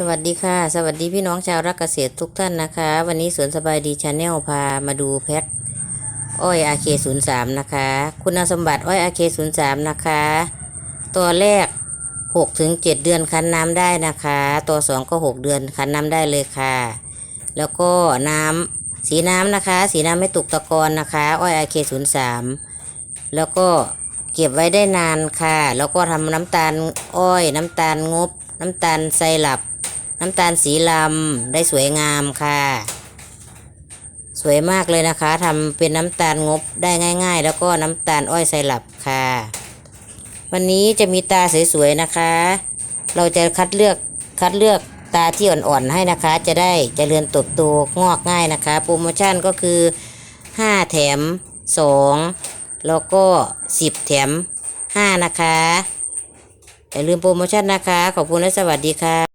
สวัสดีค่ะ สวัสดีพี่น้องชาวรักเกษตรทุกท่านนะคะ วันนี้สวนสบายดีชาแนลพามาดูแพ็คอ้อยอาเคศูนย์สามนะคะ คุณสมบัติอ้อยอาเคศูนย์สามนะคะ ตัวแรกหกถึงเจ็ดเดือนคั้นน้ำได้นะคะ ตัวสองก็หกเดือนคั้นน้ำได้เลยค่ะ แล้วก็น้ำสีน้ำนะคะ สีน้ำไม่ตกตะกอนนะคะ อ้อยอาเคศูนย์สามแล้วก็เก็บไว้ได้นานค่ะ แล้วก็ทำน้ำตาลอ้อยน้ำตาลงบ น้ำตาลไซรัป น้ำตาลสีลำได้สวยงามค่ะ สวยมากเลยนะคะทำเป็นน้ำตาลงบได้ง่าย ๆ แล้วก็น้ำตาลอ้อยไซรัปค่ะ วันนี้จะมีตาสวยๆนะคะ เราจะคัดเลือกคัดเลือกตาที่อ่อนๆให้นะคะ จะได้จเจริญเติบโตงอกง่ายนะคะ โปรโมชั่นก็คือ 5 แถม 2 แล้วก็ 10 แถม 5 นะคะอย่าลืมโปรโมชั่นนะคะ ขอบคุณและสวัสดีค่ะ